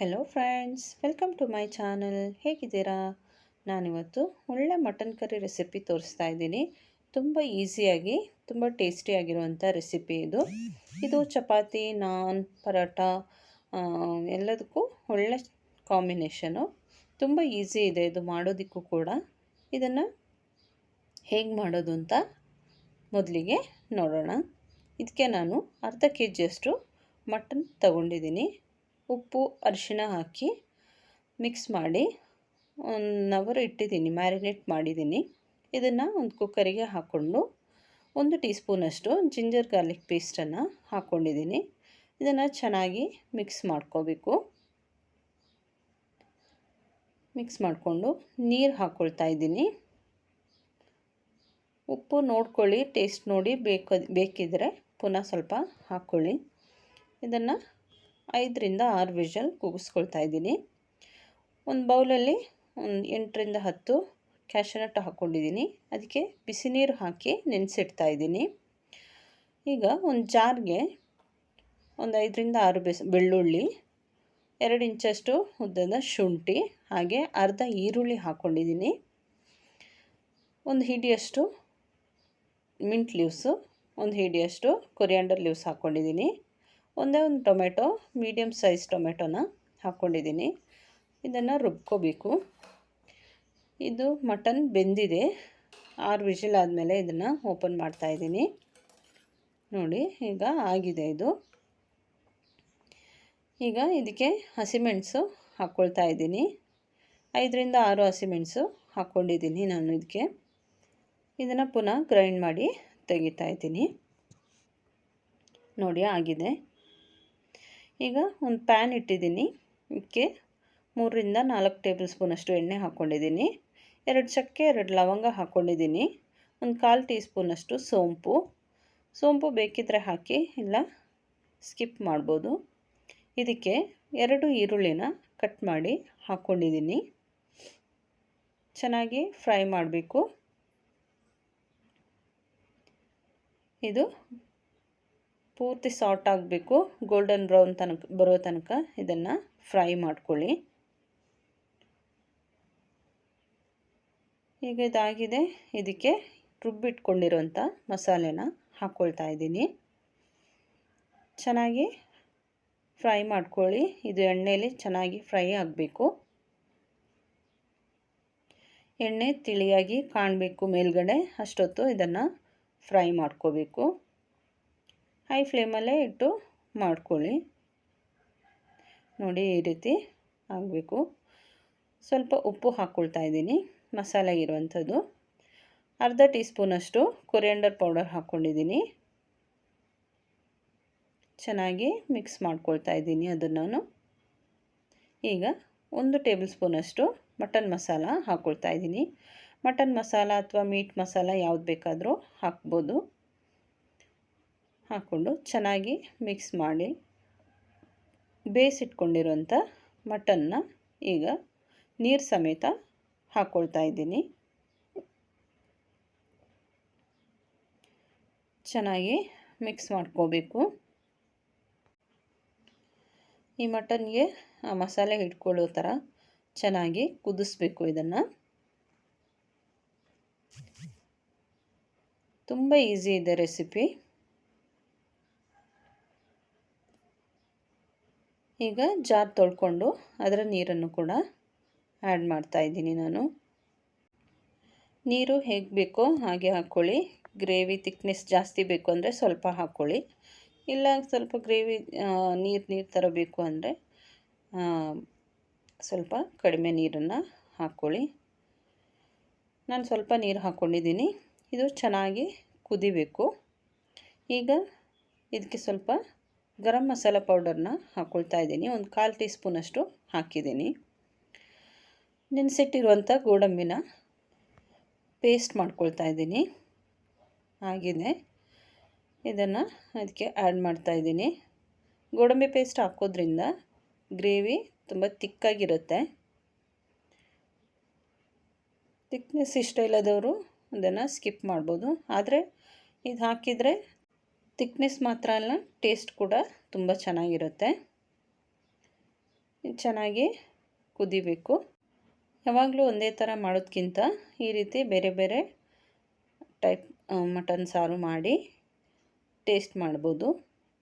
Hello friends welcome to my channel ಹೇಗಿದ್ದೀರಾ? ನಾನಿವತ್ತು ಒಳ್ಳೆ ಮಟನ್ ಕರಿ ರೆಸಿಪಿ ತೋರಿಸ್ತಾ ಇದ್ದೀನಿ. ತುಂಬ ಈಸಿಯಾಗಿ ತುಂಬ ಟೇಸ್ಟಿಯಾಗಿರುವಂಥ ರೆಸಿಪಿ ಇದು. ಇದು ಚಪಾತಿ, ನಾನ್, ಪರೋಟ ಎಲ್ಲದಕ್ಕೂ ಒಳ್ಳೆ ಕಾಂಬಿನೇಷನು ತುಂಬ ಈಸಿ ಇದೆ ಇದು ಮಾಡೋದಕ್ಕೂ ಕೂಡ. ಇದನ್ನು ಹೇಗೆ ಮಾಡೋದು ಅಂತ ಮೊದಲಿಗೆ ನೋಡೋಣ. ಇದಕ್ಕೆ ನಾನು ಅರ್ಧ ಕೆ ಜಿಯಷ್ಟು ಮಟನ್ ತಗೊಂಡಿದ್ದೀನಿ. ಉಪ್ಪು, ಅರಿಶಿಣ ಹಾಕಿ ಮಿಕ್ಸ್ ಮಾಡಿ ಒನ್ ಅವರ್ ಇಟ್ಟಿದ್ದೀನಿ ಮ್ಯಾರಿನೇಟ್ ಮಾಡಿದ್ದೀನಿ. ಇದನ್ನು ಒಂದು ಕುಕ್ಕರಿಗೆ ಹಾಕ್ಕೊಂಡು ಒಂದು ಟೀ ಸ್ಪೂನಷ್ಟು ಜಿಂಜರ್ ಗಾರ್ಲಿಕ್ ಪೇಸ್ಟನ್ನು ಹಾಕ್ಕೊಂಡಿದ್ದೀನಿ ಇದನ್ನು ಚೆನ್ನಾಗಿ ಮಿಕ್ಸ್ ಮಾಡ್ಕೋಬೇಕು. ಮಿಕ್ಸ್ ಮಾಡಿಕೊಂಡು ನೀರು ಹಾಕ್ಕೊಳ್ತಾ ಇದ್ದೀನಿ. ಉಪ್ಪು ನೋಡ್ಕೊಳ್ಳಿ ಟೇಸ್ಟ್ ನೋಡಿ ಬೇಕಿದ್ರೆ ಪುನಃ ಸ್ವಲ್ಪ ಹಾಕ್ಕೊಳ್ಳಿ ಇದನ್ನು ಐದರಿಂದ ಆರು ವಿಷಲ್ ಕೂಗಿಸ್ಕೊಳ್ತಾ ಇದ್ದೀನಿ. ಒಂದು ಬೌಲಲ್ಲಿ ಒಂದು ಎಂಟರಿಂದ ಹತ್ತು ಕ್ಯಾಶನಟ್ ಹಾಕ್ಕೊಂಡಿದ್ದೀನಿ. ಅದಕ್ಕೆ ಬಿಸಿ ನೀರು ಹಾಕಿ ನೆನೆಸಿಡ್ತಾ ಇದ್ದೀನಿ. ಈಗ ಒಂದು ಜಾರ್ಗೆ ಒಂದು ಐದರಿಂದ ಆರು ಬೆಸ್ ಬೆಳ್ಳುಳ್ಳಿ, ಎರಡು ಇಂಚಷ್ಟು ಉದ್ದದ ಶುಂಠಿ, ಹಾಗೆ ಅರ್ಧ ಈರುಳ್ಳಿ ಹಾಕ್ಕೊಂಡಿದ್ದೀನಿ. ಒಂದು ಹಿಡಿಯಷ್ಟು ಮಿಂಟ್ ಲೀವ್ಸು, ಒಂದು ಹಿಡಿಯಷ್ಟು ಕೊರಿಯಾಂಡರ್ ಲೀವ್ಸ್ ಹಾಕ್ಕೊಂಡಿದ್ದೀನಿ. ಒಂದೇ ಒಂದು ಟೊಮೆಟೊ ಮೀಡಿಯಮ್ ಸೈಜ್ ಟೊಮೆಟೊನ ಹಾಕ್ಕೊಂಡಿದ್ದೀನಿ. ಇದನ್ನು ರುಬ್ಕೋಬೇಕು. ಇದು ಮಟನ್ ಬೆಂದಿದೆ. ಆರು ವಿಷಲ್ ಆದಮೇಲೆ ಇದನ್ನು ಓಪನ್ ಮಾಡ್ತಾಯಿದ್ದೀನಿ ನೋಡಿ, ಈಗ ಆಗಿದೆ ಇದು. ಈಗ ಇದಕ್ಕೆ ಹಸಿಮೆಣಸು ಹಾಕ್ಕೊಳ್ತಾ ಇದ್ದೀನಿ. ಐದರಿಂದ ಆರು ಹಸಿಮೆಣಸು ಹಾಕ್ಕೊಂಡಿದ್ದೀನಿ ನಾನು ಇದಕ್ಕೆ. ಇದನ್ನು ಪುನಃ ಗ್ರೈಂಡ್ ಮಾಡಿ ತೆಗಿತಾ ಇದ್ದೀನಿ. ನೋಡಿ, ಆಗಿದೆ. ಈಗ ಒಂದು ಪ್ಯಾನ್ ಇಟ್ಟಿದ್ದೀನಿ. ಇದಕ್ಕೆ ಮೂರರಿಂದ ನಾಲ್ಕು ಟೇಬಲ್ ಸ್ಪೂನಷ್ಟು ಎಣ್ಣೆ ಹಾಕ್ಕೊಂಡಿದ್ದೀನಿ. ಎರಡು ಚಕ್ಕೆ, ಎರಡು ಲವಂಗ ಹಾಕ್ಕೊಂಡಿದ್ದೀನಿ. ಒಂದು ಕಾಲು ಟೀ ಸ್ಪೂನಷ್ಟು ಸೋಂಪು. ಸೋಂಪು ಬೇಕಿದ್ದರೆ ಹಾಕಿ, ಇಲ್ಲ ಸ್ಕಿಪ್ ಮಾಡ್ಬೋದು. ಇದಕ್ಕೆ ಎರಡು ಈರುಳ್ಳಿನ ಕಟ್ ಮಾಡಿ ಹಾಕ್ಕೊಂಡಿದ್ದೀನಿ. ಚೆನ್ನಾಗಿ ಫ್ರೈ ಮಾಡಬೇಕು. ಇದು ಪೂರ್ತಿ ಸಾಟ್ ಆಗಬೇಕು. ಗೋಲ್ಡನ್ ಬ್ರೌನ್ ತನಕ, ಬರೋ ತನಕ ಇದನ್ನು ಫ್ರೈ ಮಾಡ್ಕೊಳ್ಳಿ. ಈಗ ಇದಾಗಿದೆ. ಇದಕ್ಕೆ ರುಬ್ಬಿಟ್ಕೊಂಡಿರೋಂಥ ಮಸಾಲೆನ ಹಾಕ್ಕೊಳ್ತಾ ಇದ್ದೀನಿ. ಚೆನ್ನಾಗಿ ಫ್ರೈ ಮಾಡ್ಕೊಳ್ಳಿ. ಇದು ಎಣ್ಣೆಯಲ್ಲಿ ಚೆನ್ನಾಗಿ ಫ್ರೈ ಆಗಬೇಕು. ಎಣ್ಣೆ ತಿಳಿಯಾಗಿ ಕಾಣಬೇಕು ಮೇಲ್ಗಡೆ. ಅಷ್ಟೊತ್ತು ಇದನ್ನು ಫ್ರೈ ಮಾಡ್ಕೋಬೇಕು. ಹೈ ಫ್ಲೇಮಲ್ಲೇ ಇಟ್ಟು ಮಾಡ್ಕೊಳ್ಳಿ. ನೋಡಿ, ಈ ರೀತಿ ಆಗಬೇಕು. ಸ್ವಲ್ಪ ಉಪ್ಪು ಹಾಕ್ಕೊಳ್ತಾ ಇದ್ದೀನಿ, ಮಸಾಲೆ ಇರುವಂಥದ್ದು. ಅರ್ಧ ಟೀ ಸ್ಪೂನಷ್ಟು ಕೊರಿಯಂಡರ್ ಪೌಡರ್ ಹಾಕ್ಕೊಂಡಿದ್ದೀನಿ. ಚೆನ್ನಾಗಿ ಮಿಕ್ಸ್ ಮಾಡ್ಕೊಳ್ತಾ ಇದ್ದೀನಿ ಅದನ್ನು ಈಗ ಒಂದು ಟೇಬಲ್ ಸ್ಪೂನಷ್ಟು ಮಟನ್ ಮಸಾಲ ಹಾಕ್ಕೊಳ್ತಾ ಇದ್ದೀನಿ. ಮಟನ್ ಮಸಾಲ ಅಥವಾ ಮೀಟ್ ಮಸಾಲ ಯಾವ್ದು ಬೇಕಾದರೂ ಹಾಕ್ಬೋದು. ಹಾಕ್ಕೊಂಡು ಚೆನ್ನಾಗಿ ಮಿಕ್ಸ್ ಮಾಡಿ ಬೇಯಿಸಿಟ್ಕೊಂಡಿರುವಂಥ ಮಟನ್ನ ಈಗ ನೀರು ಸಮೇತ ಹಾಕ್ಕೊಳ್ತಾ ಇದ್ದೀನಿ. ಚೆನ್ನಾಗಿ ಮಿಕ್ಸ್ ಮಾಡ್ಕೋಬೇಕು. ಈ ಮಟನ್ಗೆ ಆ ಮಸಾಲೆ ಹಿಡ್ಕೊಳ್ಳೋ ಥರ ಚೆನ್ನಾಗಿ ಕುದಿಸ್ಬೇಕು ಇದನ್ನು. ತುಂಬ ಈಸಿ ಇದೆ ರೆಸಿಪಿ ಈಗ ಜಾರ್ ತೊಳ್ಕೊಂಡು ಅದರ ನೀರನ್ನು ಕೂಡ ಆ್ಯಡ್ ಮಾಡ್ತಾ ಇದ್ದೀನಿ ನಾನು. ನೀರು ಹೇಗೆ ಬೇಕೋ ಹಾಗೆ ಹಾಕ್ಕೊಳ್ಳಿ ಗ್ರೇವಿ ತಿಕ್ನೆಸ್ ಜಾಸ್ತಿ ಬೇಕು ಅಂದರೆ ಸ್ವಲ್ಪ ಹಾಕ್ಕೊಳ್ಳಿ ಇಲ್ಲ ಸ್ವಲ್ಪ ಗ್ರೇವಿ ನೀರು ನೀರು ಥರ ಬೇಕು ಅಂದರೆ ಸ್ವಲ್ಪ ಕಡಿಮೆ ನೀರನ್ನು ಹಾಕ್ಕೊಳ್ಳಿ ನಾನು ಸ್ವಲ್ಪ ನೀರು ಹಾಕ್ಕೊಂಡಿದ್ದೀನಿ ಇದು ಚೆನ್ನಾಗಿ ಕುದಿಬೇಕು. ಈಗ ಇದಕ್ಕೆ ಸ್ವಲ್ಪ ಗರಂ ಮಸಾಲ ಪೌಡರ್ನ ಹಾಕ್ಕೊಳ್ತಾ ಇದ್ದೀನಿ. ಒಂದು ಕಾಲು ಟೀ ಸ್ಪೂನಷ್ಟು ಹಾಕಿದ್ದೀನಿ. ನೆನೆಸಿಟ್ಟಿರುವಂಥ ಗೋಡಂಬಿನ ಪೇಸ್ಟ್ ಮಾಡ್ಕೊಳ್ತಾ ಇದ್ದೀನಿ. ಆಗಿದೆ. ಇದನ್ನು ಅದಕ್ಕೆ ಆ್ಯಡ್ ಮಾಡ್ತಾ ಇದ್ದೀನಿ. ಗೋಡಂಬಿ ಪೇಸ್ಟ್ ಹಾಕೋದ್ರಿಂದ ಗ್ರೇವಿ ತುಂಬ ತಿಕ್ಕಾಗಿರುತ್ತೆ. ತಿಕ್ನೆಸ್ ಇಷ್ಟ ಇಲ್ಲದವರು ಅದನ್ನು ಸ್ಕಿಪ್ ಮಾಡ್ಬೋದು. ಆದರೆ ಇದು ಹಾಕಿದರೆ ತಿಕ್ನೆಸ್ ಮಾತ್ರ ಅಲ್ಲ ಟೇಸ್ಟ್ ಕೂಡ ತುಂಬ ಚೆನ್ನಾಗಿರುತ್ತೆ. ಚೆನ್ನಾಗಿ ಕುದಿಬೇಕು. ಯಾವಾಗಲೂ ಒಂದೇ ಥರ ಮಾಡೋದಕ್ಕಿಂತ ಈ ರೀತಿ ಬೇರೆ ಬೇರೆ ಟೈಪ್ ಮಟನ್ ಸಾರು ಮಾಡಿ ಟೇಸ್ಟ್ ಮಾಡ್ಬೋದು.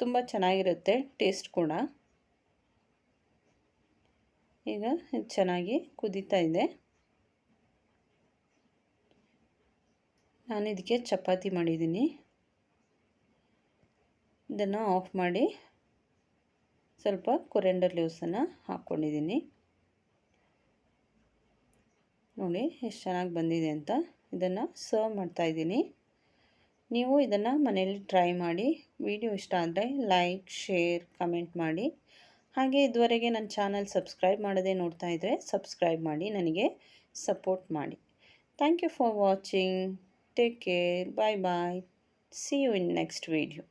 ತುಂಬ ಚೆನ್ನಾಗಿರುತ್ತೆ ಟೇಸ್ಟ್ ಕೂಡ. ಈಗ ಚೆನ್ನಾಗಿ ಕುದೀತಾ ಇದೆ. ನಾನು ಇದಕ್ಕೆ ಚಪಾತಿ ಮಾಡಿದ್ದೀನಿ. ಇದನ್ನು ಆಫ್ ಮಾಡಿ ಸ್ವಲ್ಪ ಕೊರೆಂಡರ್ ಲೀವ್ಸನ್ನು ಹಾಕ್ಕೊಂಡಿದ್ದೀನಿ. ನೋಡಿ ಎಷ್ಟು ಚೆನ್ನಾಗಿ ಬಂದಿದೆ ಅಂತ ಇದನ್ನು ಸರ್ವ್ ಮಾಡ್ತಾಯಿದ್ದೀನಿ ನೀವು ಇದನ್ನು ಮನೆಯಲ್ಲಿ ಟ್ರೈ ಮಾಡಿ ವಿಡಿಯೋ ಇಷ್ಟ ಆದರೆ ಲೈಕ್ ಶೇರ್ ಕಮೆಂಟ್ ಮಾಡಿ. ಹಾಗೆ ಇದುವರೆಗೆ ನನ್ನ ಚಾನಲ್ ಸಬ್ಸ್ಕ್ರೈಬ್ ಮಾಡದೆ ನೋಡ್ತಾ ಇದ್ದರೆ ಸಬ್ಸ್ಕ್ರೈಬ್ ಮಾಡಿ, ನನಗೆ ಸಪೋರ್ಟ್ ಮಾಡಿ. Thank you for watching take care bye bye see you in next video